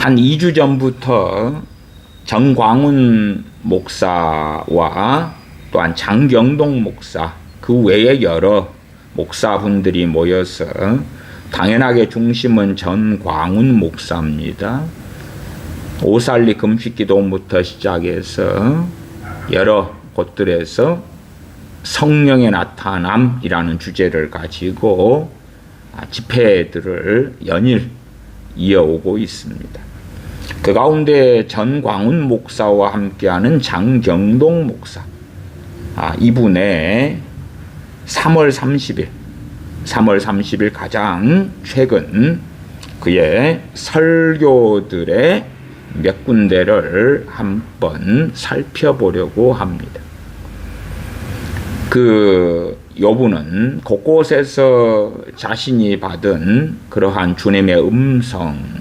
한 2주 전부터 정광훈 목사와 또한 장경동 목사 그 외에 여러 목사분들이 모여서 당연하게 중심은 전광훈 목사입니다. 오살리 금식기도부터 시작해서 여러 곳들에서 성령의 나타남이라는 주제를 가지고 집회들을 연일 이어오고 있습니다. 그 가운데 전광훈 목사와 함께하는 장경동 목사, 아, 이분의 3월 30일, 3월 30일 가장 최근 그의 설교들의 몇 군데를 한번 살펴보려고 합니다. 그 여부는 곳곳에서 자신이 받은 그러한 주님의 음성,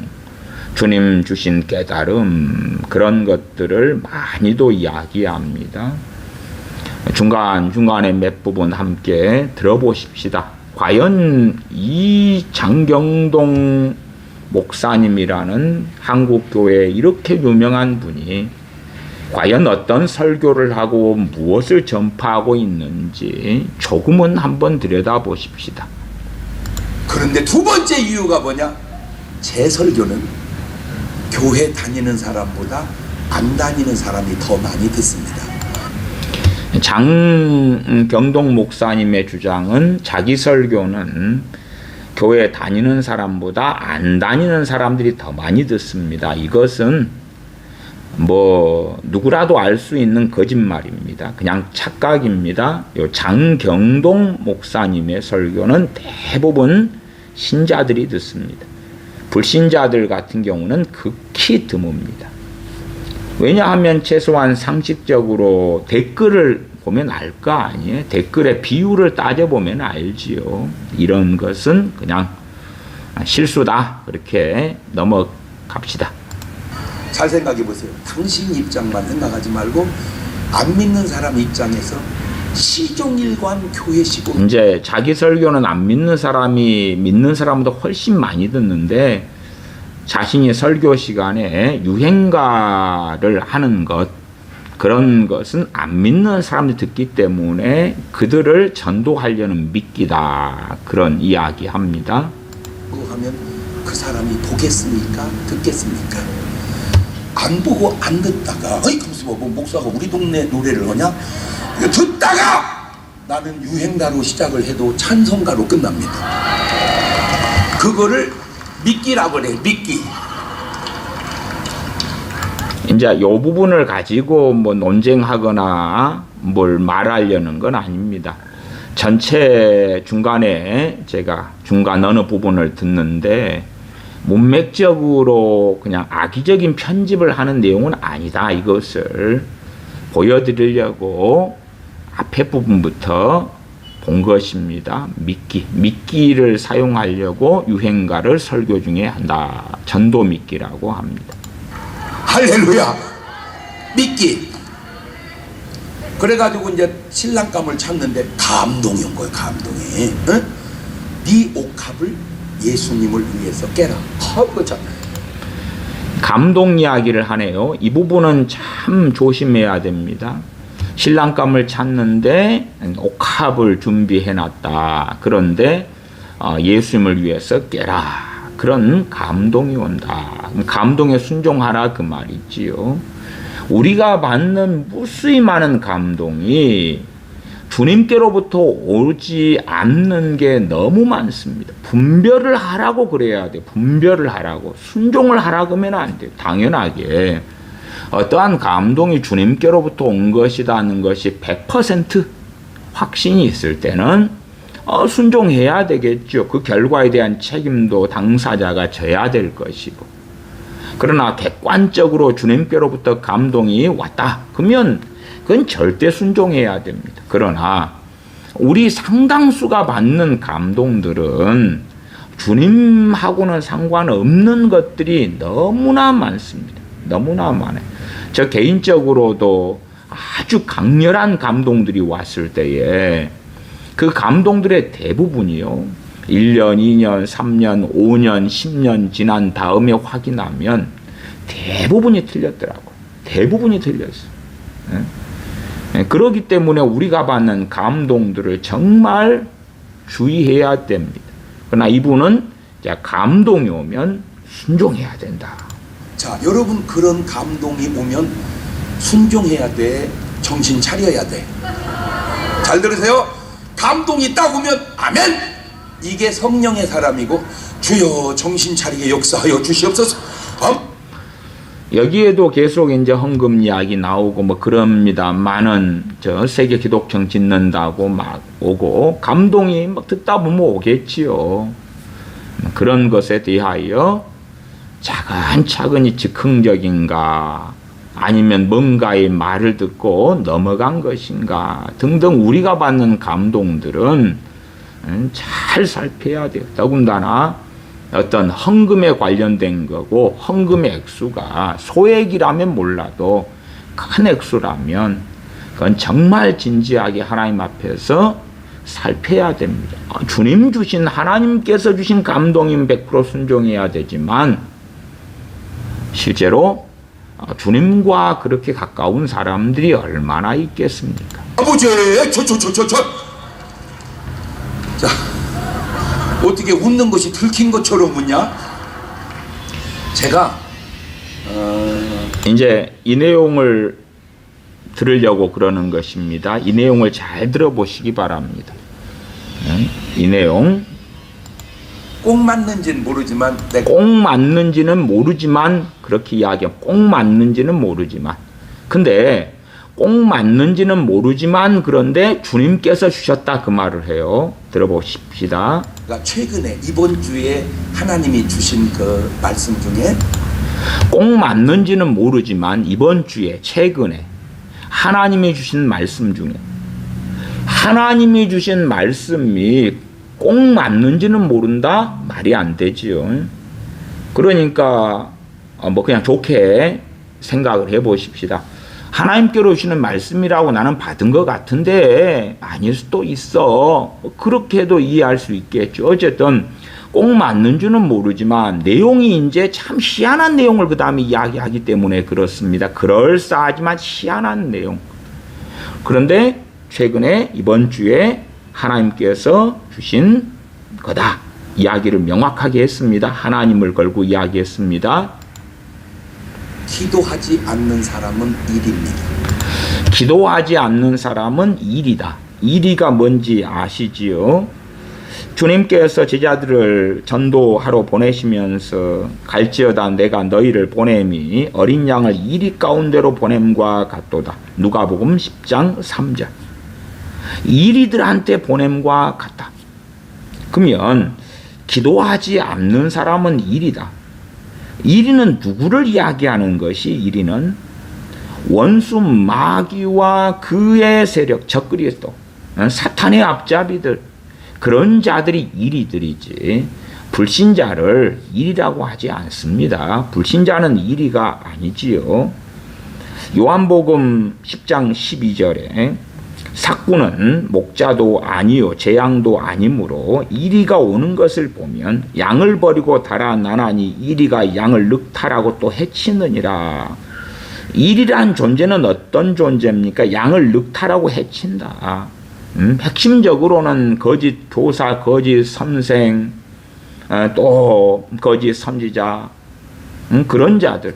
주님 주신 깨달음 그런 것들을 많이도 이야기합니다. 중간 중간에 몇 부분 함께 들어보십시다. 과연 이 장경동 목사님이라는 한국 교회에 이렇게 유명한 분이 과연 어떤 설교를 하고 무엇을 전파하고 있는지 조금은 한번 들여다보십시다. 그런데 두 번째 이유가 뭐냐? 제 설교는 교회 다니는 사람보다 안 다니는 사람이 더 많이 듣습니다. 장경동 목사님의 주장은 자기 설교는 교회 다니는 사람보다 안 다니는 사람들이 더 많이 듣습니다. 이것은 뭐 누구라도 알 수 있는 거짓말입니다. 그냥 착각입니다. 요 장경동 목사님의 설교는 대부분 신자들이 듣습니다. 불신자들 같은 경우는 극히 드뭅니다. 왜냐하면 최소한 상식적으로 댓글을 보면 알 거 아니에요. 댓글의 비율을 따져보면 알지요. 이런 것은 그냥 실수다. 그렇게 넘어갑시다. 잘 생각해 보세요. 당신 입장만 생각하지 말고 안 믿는 사람 입장에서 시종일관 교회 시공 이제 자기 설교는 안 믿는 사람이 믿는 사람보다 훨씬 많이 듣는데 자신이 설교 시간에 유행가를 하는 것 그런 것은 안 믿는 사람들이 듣기 때문에 그들을 전도하려는 미끼다 그런 이야기합니다. 하면 그 사람이 보겠습니까? 듣겠습니까? 안 보고 안 듣다가 어이 가만있어 봐. 뭐 목사가 우리 동네 노래를 하냐? 듣다가 나는 유행가로 시작을 해도 찬송가로 끝납니다. 그거를 미끼라고 그래 미끼. 이제 이 부분을 가지고 뭐 논쟁하거나 뭘 말하려는 건 아닙니다. 전체 중간에 제가 중간 어느 부분을 듣는데 문맥적으로 그냥 악의적인 편집을 하는 내용은 아니다. 이것을 보여드리려고 앞에 부분부터 본 것입니다. 미끼. 미끼를 사용하려고 유행가를 설교 중에 한다. 전도 미끼라고 합니다. 할렐루야 미끼. 그래가지고 이제 신랑감을 찾는데 감동이 온 거예요 감동이. 응? 네 옥합을 예수님을 위해서 깨라. 참. 감동 이야기를 하네요. 이 부분은 참 조심해야 됩니다. 신랑감을 찾는데 옥합을 준비해 놨다. 그런데 어, 예수님을 위해서 깨라. 그런 감동이 온다. 감동에 순종하라 그 말이지요. 우리가 받는 무수히 많은 감동이 주님께로부터 오지 않는 게 너무 많습니다. 분별을 하라고 그래야 돼. 분별을 하라고. 순종을 하라 그러면 안 돼. 당연하게. 어떠한 감동이 주님께로부터 온 것이라는 것이 100% 확신이 있을 때는 어, 순종해야 되겠죠. 그 결과에 대한 책임도 당사자가 져야 될 것이고. 그러나 객관적으로 주님께로부터 감동이 왔다. 그러면 그건 절대 순종해야 됩니다. 그러나 우리 상당수가 받는 감동들은 주님하고는 상관없는 것들이 너무나 많습니다. 너무나 많아요. 저 개인적으로도 아주 강렬한 감동들이 왔을 때에 그 감동들의 대부분이요. 1년, 2년, 3년, 5년, 10년 지난 다음에 확인하면 대부분이 틀렸더라고. 대부분이 틀렸어. 예? 예, 그렇기 때문에 우리가 받는 감동들을 정말 주의해야 됩니다. 그러나 이분은 자, 감동이 오면 순종해야 된다. 자, 여러분 그런 감동이 오면 순종해야 돼. 정신 차려야 돼. 잘 들으세요. 감동이 딱 오면 아멘. 이게 성령의 사람이고 주여 정신 차리게 역사하여 주시옵소서. 어? 여기에도 계속 이제 헌금 이야기 나오고 뭐 그럽니다. 많은 저 세계 기독청 짓는다고 막 오고 감동이 막 듣다 보면 오겠지요. 그런 것에 대하여 차근차근히 즉흥적인가 아니면 뭔가의 말을 듣고 넘어간 것인가 등등 우리가 받는 감동들은 음, 잘 살펴야 돼요. 더군다나 어떤 헌금에 관련된 거고 헌금의 액수가 소액이라면 몰라도 큰 액수라면 그건 정말 진지하게 하나님 앞에서 살펴야 됩니다. 아, 주님 주신 하나님께서 주신 감동이면 100% 순종해야 되지만 실제로 어, 주님과 그렇게 가까운 사람들이 얼마나 있겠습니까? 아버지, 저 저 저 저 저. 자, 어떻게 웃는 것이 들킨 것처럼 웃냐? 제가 어, 이제 이 내용을 들으려고 그러는 것입니다. 이 내용을 잘 들어보시기 바랍니다. 네, 이 내용 꼭 맞는지는 모르지만 꼭 맞는지는 모르지만 그렇게 이야기하면 꼭 맞는지는 모르지만 근데 꼭 맞는지는 모르지만 그런데 주님께서 주셨다 그 말을 해요. 들어보십시다. 그러니까 최근에 이번 주에 하나님이 주신 그 말씀 중에 꼭 맞는지는 모르지만 이번 주에 최근에 하나님이 주신 말씀 중에 하나님이 주신 말씀이 꼭 맞는지는 모른다 말이 안 되지요. 그러니까 어, 뭐 그냥 좋게 생각을 해 보십시다. 하나님께로 주시는 말씀이라고 나는 받은 것 같은데 아닐 수도 있어. 그렇게도 이해할 수 있겠죠. 어쨌든 꼭 맞는 줄은 모르지만 내용이 이제 참 희한한 내용을 그 다음에 이야기하기 때문에 그렇습니다. 그럴싸하지만 희한한 내용. 그런데 최근에 이번 주에 하나님께서 주신 거다. 이야기를 명확하게 했습니다. 하나님을 걸고 이야기했습니다. 기도하지 않는 사람은 일입니다. 기도하지 않는 사람은 일이다. 일이가 뭔지 아시지요? 주님께서 제자들을 전도하러 보내시면서 갈지어다 내가 너희를 보냄이 어린 양을 이리 가운데로 보냄과 같도다. 누가복음 10장 3절. 이리들한테 보냄과 같다. 그러면 기도하지 않는 사람은 일이다. 이리는 누구를 이야기하는 것이 이리는 원수 마귀와 그의 세력 적그리스도 어, 사탄의 앞잡이들 그런 자들이 이리들이지 불신자를 일이라고 하지 않습니다. 불신자는 일이가 아니지요. 요한복음 10장 12절에 사꾼은 목자도 아니요 재앙도 아니므로 이리가 오는 것을 보면 양을 버리고 달아나나니 이리가 양을 늑탈하고 또 해치느니라. 일이란 존재는 어떤 존재입니까? 양을 늑탈하고 해친다. 음? 핵심적으로는 거짓 교사, 거짓 선생, 어, 또 거짓 선지자, 음? 그런 자들.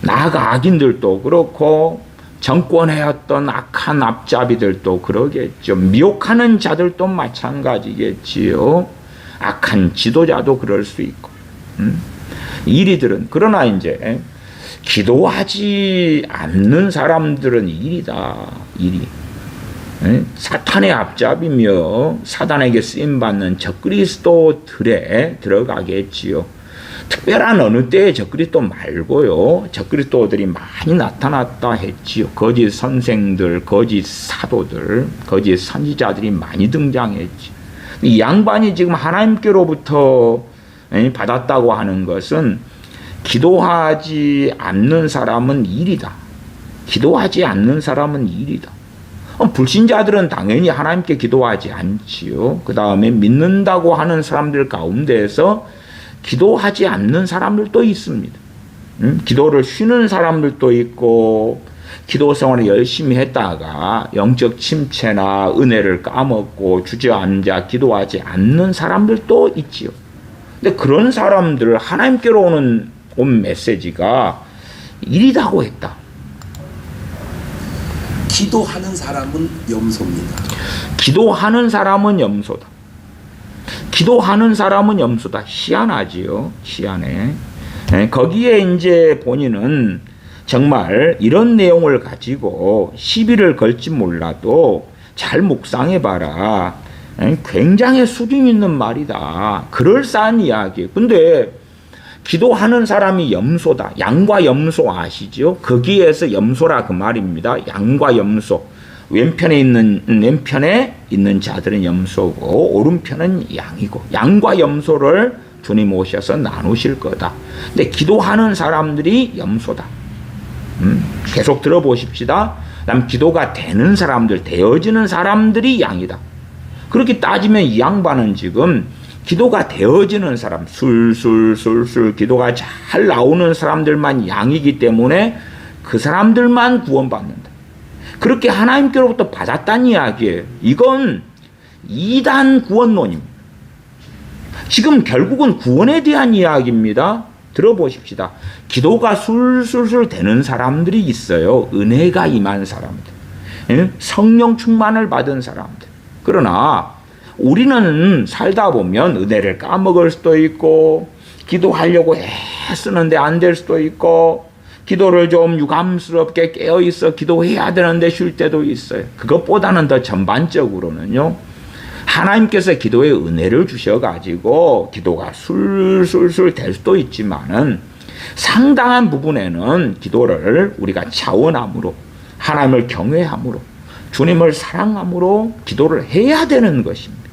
나아가 악인들도 그렇고 정권에 어떤 악한 앞잡이들도 그러겠죠. 미혹하는 자들도 마찬가지겠지요. 악한 지도자도 그럴 수 있고. 음? 이리들은 그러나 이제 기도하지 않는 사람들은 일이다. 일이. 예? 사탄의 앞잡이며 사단에게 쓰임 받는 적그리스도들에 들어가겠지요. 특별한 어느 때의 적그리스도 말고요. 적그리스도들이 많이 나타났다 했지요. 거짓 선생들, 거짓 사도들, 거짓 선지자들이 많이 등장했지. 이 양반이 지금 하나님께로부터 예, 받았다고 하는 것은 기도하지 않는 사람은 일이다. 기도하지 않는 사람은 일이다. 어, 불신자들은 당연히 하나님께 기도하지 않지요. 그 다음에 믿는다고 하는 사람들 가운데에서 기도하지 않는 사람들도 있습니다. 음? 기도를 쉬는 사람들도 있고 기도 생활을 열심히 했다가 영적 침체나 은혜를 까먹고 주저앉아 기도하지 않는 사람들도 있지요. 근데 그런 사람들을 하나님께로 오는 온 메시지가 이리다고 했다. 기도하는 사람은 염소입니다. 기도하는 사람은 염소다. 기도하는 사람은 염소다. 희한하지요. 희한해. 예, 거기에 이제 본인은 정말 이런 내용을 가지고 시비를 걸지 몰라도 잘 묵상해 봐라. 예, 굉장히 수준 있는 말이다. 그럴싸한 이야기. 근데 기도하는 사람이 염소다. 양과 염소 아시죠? 거기에서 염소라 그 말입니다. 양과 염소. 왼편에 있는 왼편에 있는 자들은 염소고 오른편은 양이고 양과 염소를 주님 오셔서 나누실 거다. 근데 기도하는 사람들이 염소다. 음, 계속 들어보십시다. 그다음 기도가 되는 사람들, 되어지는 사람들이 양이다. 그렇게 따지면 이 양반은 지금 기도가 되어지는 사람, 술술술술 기도가 잘 나오는 사람들만 양이기 때문에 그 사람들만 구원받는다. 그렇게 하나님께로부터 받았다는 이야기예요. 이건 이단 구원론입니다. 지금 결국은 구원에 대한 이야기입니다. 들어보십시다. 기도가 술술술 되는 사람들이 있어요. 은혜가 임한 사람들. 예? 성령 충만을 받은 사람들. 그러나 우리는 살다 보면 은혜를 까먹을 수도 있고 기도하려고 애쓰는데 안 될 수도 있고 기도를 좀 유감스럽게 깨어 있어 기도해야 되는데 쉴 때도 있어요. 그것보다는 더 전반적으로는요. 하나님께서 기도에 은혜를 주셔가지고 기도가 술술술 될 수도 있지만은 상당한 부분에는 기도를 우리가 자원함으로 하나님을 경외함으로 주님을 사랑함으로 기도를 해야 되는 것입니다.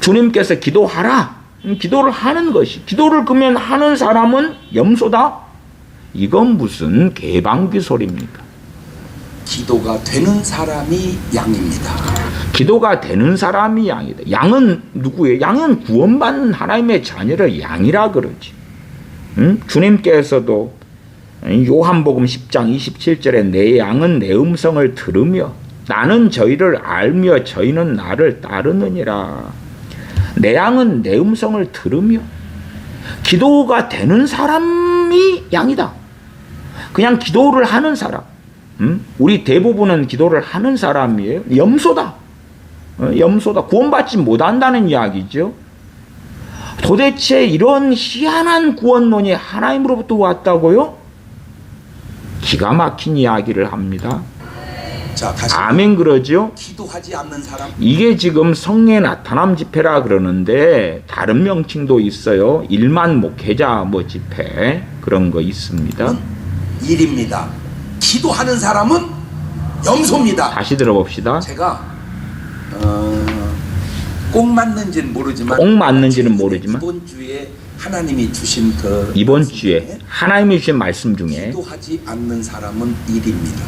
주님께서 기도하라. 음, 기도를 하는 것이. 기도를 그러면 하는 사람은 염소다? 이건 무슨 개방귀 소리입니까? 기도가 되는 사람이 양입니다. 기도가 되는 사람이 양이다. 양은 누구예요? 양은 구원받는 하나님의 자녀를 양이라 그러지. 응? 주님께서도 요한복음 10장 27절에 내 양은 내 음성을 들으며 나는 저희를 알며 저희는 나를 따르느니라. 내 양은 내 음성을 들으며 기도가 되는 사람이 양이다. 그냥 기도를 하는 사람. 음? 우리 대부분은 기도를 하는 사람이에요. 염소다. 어, 염소다. 구원받지 못한다는 이야기죠. 도대체 이런 희한한 구원론이 하나님으로부터 왔다고요? 기가 막힌 이야기를 합니다. 자, 다시 아멘 그러죠? 기도하지 않는 사람 이게 지금 성례 나타남 집회라 그러는데 다른 명칭도 있어요. 일만 목회자 뭐 집회 그런 거 있습니다. 일입니다. 기도하는 사람은 염소입니다. 다시 들어봅시다. 제가 어, 꼭 맞는지는 모르지만 꼭 맞는지는 모르지만 이번 주에 하나님이 주신 그 이번 주에 하나님이 주신 말씀 중에 기도하지 않는 사람은 일입니다.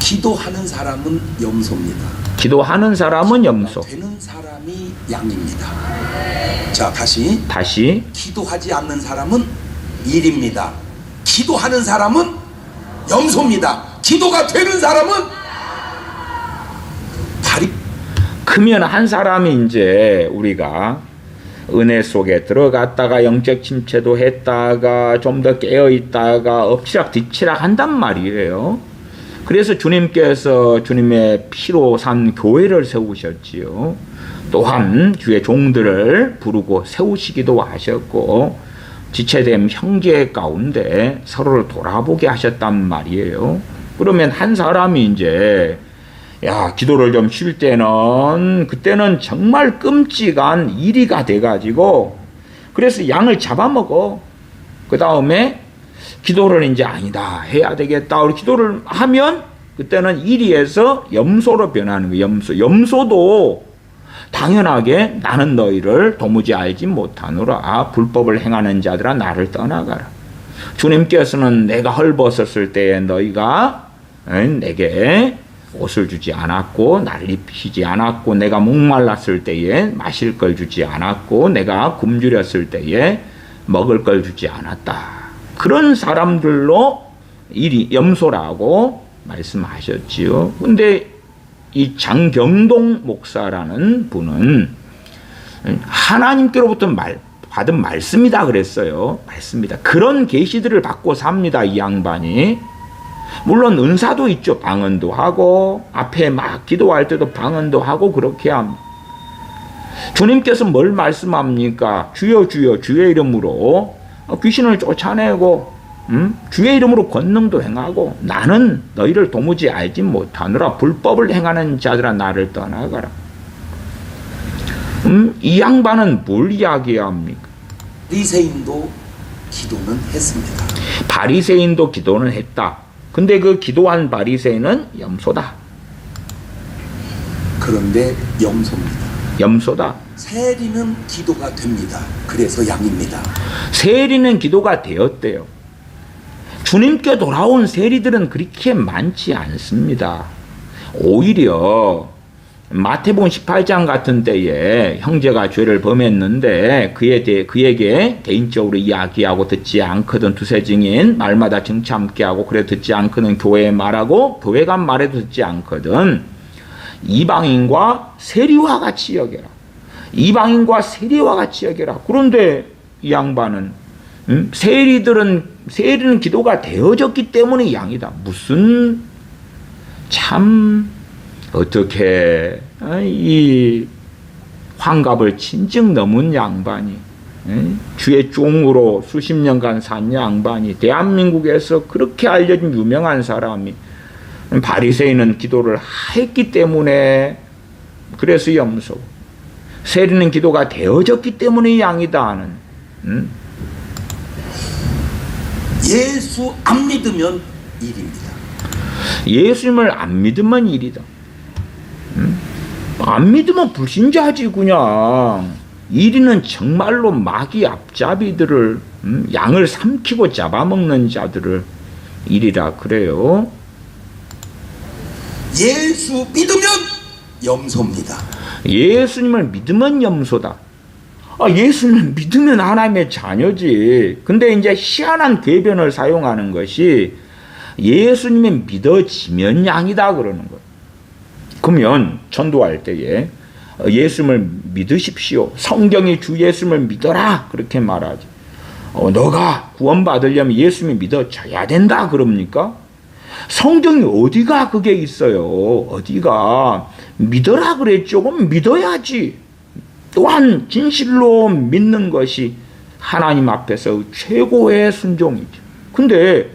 기도하는 사람은 염소입니다. 기도하는 사람은 염소. 되는 사람이 양입니다. 자 다시 다시 기도하지 않는 사람은 일입니다. 기도하는 사람은 염소입니다. 기도가 되는 사람은 발이 크면 한 사람이 이제 우리가 은혜 속에 들어갔다가 영적 침체도 했다가 좀 더 깨어 있다가 엎치락 뒤치락 한단 말이에요. 그래서 주님께서 주님의 피로 산 교회를 세우셨지요. 또한 주의 종들을 부르고 세우시기도 하셨고 지체됨 형제 가운데 서로를 돌아보게 하셨단 말이에요. 그러면 한 사람이 이제 야 기도를 좀 쉴 때는 그때는 정말 끔찍한 일이가 돼가지고 그래서 양을 잡아먹어. 그 다음에 기도를 이제 아니다 해야 되겠다. 우리 기도를 하면 그때는 이리에서 염소로 변하는 거예요. 염소. 염소도 당연하게 나는 너희를 도무지 알지 못하노라. 불법을 행하는 자들아 나를 떠나가라. 주님께서는 내가 헐벗었을 때에 너희가 내게 옷을 주지 않았고 나를 입히지 않았고 내가 목말랐을 때에 마실 걸 주지 않았고 내가 굶주렸을 때에 먹을 걸 주지 않았다. 그런 사람들로 일이 염소라고 말씀하셨지요. 근데 이 장경동 목사라는 분은 하나님께로부터 말, 받은 말씀이다 그랬어요. 말씀이다. 그런 계시들을 받고 삽니다. 이 양반이. 물론 은사도 있죠. 방언도 하고 앞에 막 기도할 때도 방언도 하고 그렇게 합니다. 주님께서 뭘 말씀합니까? 주여 주여 주의 이름으로 귀신을 쫓아내고 음? 주의 이름으로 권능도 행하고 나는 너희를 도무지 알지 못하노라 불법을 행하는 자들아 나를 떠나가라. 음? 이 양반은 뭘 이야기합니까? 리세인도 기도는 했습니다. 바리새인도 기도는 했다. 근데 그 기도한 바리새인은 염소다. 그런데 염소입니다. 염소다. 세리는 기도가 됩니다. 그래서 양입니다. 세리는 기도가 되었대요. 주님께 돌아온 세리들은 그렇게 많지 않습니다. 오히려 마태복음 18장 같은 때에 형제가 죄를 범했는데 그에 대해 그에게 개인적으로 이야기하고 듣지 않거든 두세 증인 말마다 증참게 하고 그래 듣지 않거든 교회에 말하고 교회가 말해도 듣지 않거든 이방인과 세리와 같이 여겨라. 이방인과 세리와 같이 여겨라. 그런데 이 양반은 음? 세리들은 세리는 기도가 되어졌기 때문에 양이다. 무슨 참 어떻게 어, 이 환갑을 친증 넘은 양반이 에? 주의 종으로 수십 년간 산 양반이 대한민국에서 그렇게 알려진 유명한 사람이 바리새인은 기도를 했기 때문에 그래서 염소 세리는 기도가 되어졌기 때문에 양이다 하는 음? 예수 안 믿으면 일입니다. 예수님을 안 믿으면 일이다. 음? 안 믿으면 불신자지 그냥. 일이는 정말로 마귀 앞잡이들을 음? 양을 삼키고 잡아먹는 자들을 일이라 그래요. 예수 믿으면 염소입니다. 예수님을 믿으면 염소다. 아, 예수님을 믿으면 하나님의 자녀지. 근데 이제 희한한 궤변을 사용하는 것이 예수님이 믿어지면 양이다 그러는 거예요. 그러면 전도할 때에 예수님을 믿으십시오. 성경이 주 예수님을 믿어라. 그렇게 말하지. 어, 너가 구원받으려면 예수님이 믿어져야 된다. 그럽니까? 성경이 어디가 그게 있어요? 어디가? 믿어라 그랬죠. 그럼 믿어야지. 또한 진실로 믿는 것이 하나님 앞에서 최고의 순종이죠. 근데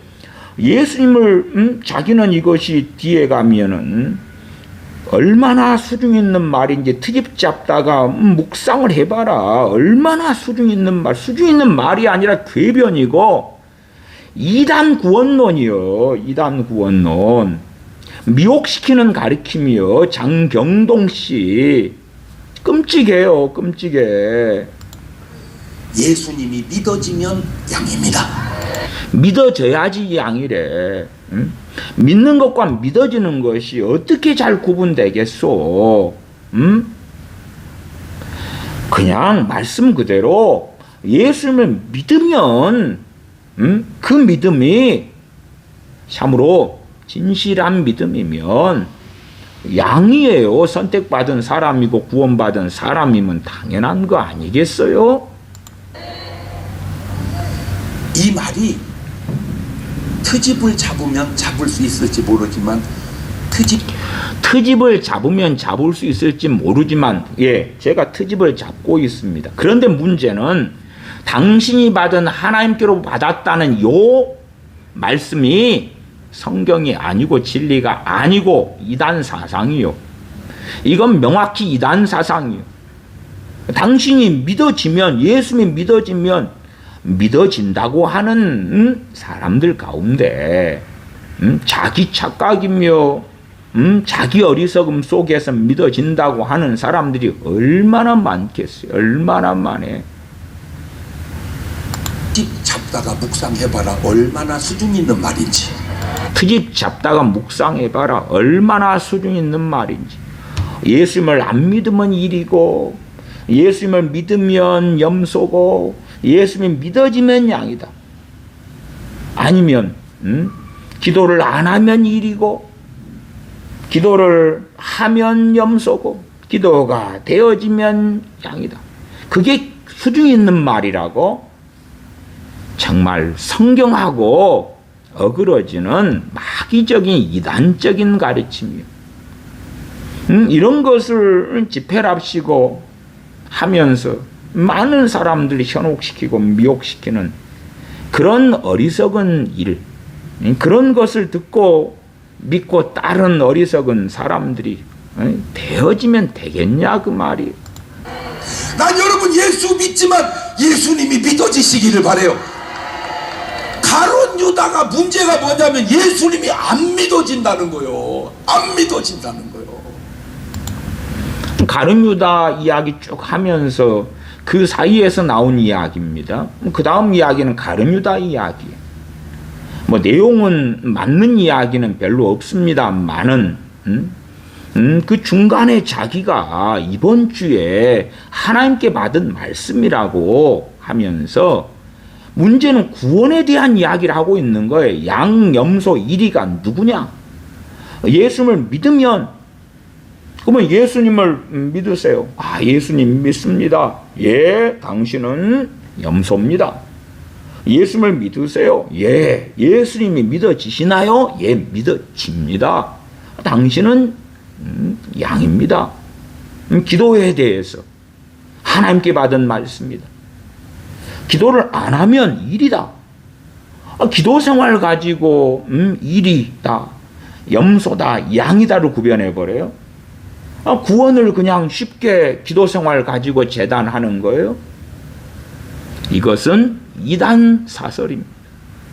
예수님을 음, 자기는 이것이 뒤에 가면은 얼마나 수중 있는 말인지 트집 잡다가 음, 묵상을 해봐라. 얼마나 수중 있는 말, 수중 있는 말이 아니라 궤변이고 이단 구원론이요. 이단 구원론. 미혹시키는 가르침이요. 장경동 씨. 끔찍해요. 끔찍해. 예수님이 믿어지면 양입니다. 믿어져야지 양이래. 응? 믿는 것과 믿어지는 것이 어떻게 잘 구분되겠소? 응? 그냥 말씀 그대로 예수님을 믿으면 응? 그 믿음이 참으로 진실한 믿음이면 양이에요. 선택받은 사람이고 구원받은 사람이면 당연한 거 아니겠어요? 이 말이 트집을 잡으면 잡을 수 있을지 모르지만 트집 트집을 잡으면 잡을 수 있을지 모르지만 예, 제가 트집을 잡고 있습니다. 그런데 문제는 당신이 받은 하나님께로 받았다는 요 말씀이 성경이 아니고 진리가 아니고 이단 사상이요. 이건 명확히 이단 사상이요. 당신이 믿어지면 예수님이 믿어지면 믿어진다고 하는 음, 사람들 가운데 음, 자기 착각이며 음, 자기 어리석음 속에서 믿어진다고 하는 사람들이 얼마나 많겠어요. 얼마나 많해. 집 잡다가 묵상해봐라 얼마나 수준 있는 말인지 트집 잡다가 묵상해봐라. 얼마나 수준 있는 말인지. 예수님을 안 믿으면 일이고, 예수님을 믿으면 염소고, 예수님 믿어지면 양이다. 아니면 음? 기도를 안 하면 일이고 기도를 하면 염소고 기도가 되어지면 양이다. 그게 수중 있는 말이라고 정말 성경하고 어그러지는 마귀적인 이단적인 가르침이요. 음, 이런 것을 집회랍시고 하면서 많은 사람들이 현혹시키고 미혹시키는 그런 어리석은 일, 음, 그런 것을 듣고 믿고 따른 어리석은 사람들이 어, 되어지면 되겠냐 그 말이에요. 난 여러분 예수 믿지만 예수님이 믿어지시기를 바래요. 가론 유다가 문제가 뭐냐면 예수님이 안 믿어진다는 거요. 안 믿어진다는 거요. 가룟 유다 이야기 쭉 하면서 그 사이에서 나온 이야기입니다. 그 다음 이야기는 가룟 유다 이야기예요. 뭐 내용은 맞는 이야기는 별로 없습니다만은 음? 음, 그 중간에 자기가 이번 주에 하나님께 받은 말씀이라고 하면서 문제는 구원에 대한 이야기를 하고 있는 거예요. 양, 염소, 이리가 누구냐? 예수님을 믿으면 그러면 예수님을 믿으세요. 아, 예수님 믿습니다. 예, 당신은 염소입니다. 예수님을 믿으세요. 예, 예수님이 믿어지시나요? 예, 믿어집니다. 당신은 음, 양입니다. 음, 기도에 대해서 하나님께 받은 말씀입니다. 기도를 안 하면 일이다. 아, 기도 생활 가지고 음, 일이다, 염소다, 양이다를 구별해 버려요. 아, 구원을 그냥 쉽게 기도 생활 가지고 재단하는 거예요. 이것은 이단 사설입니다.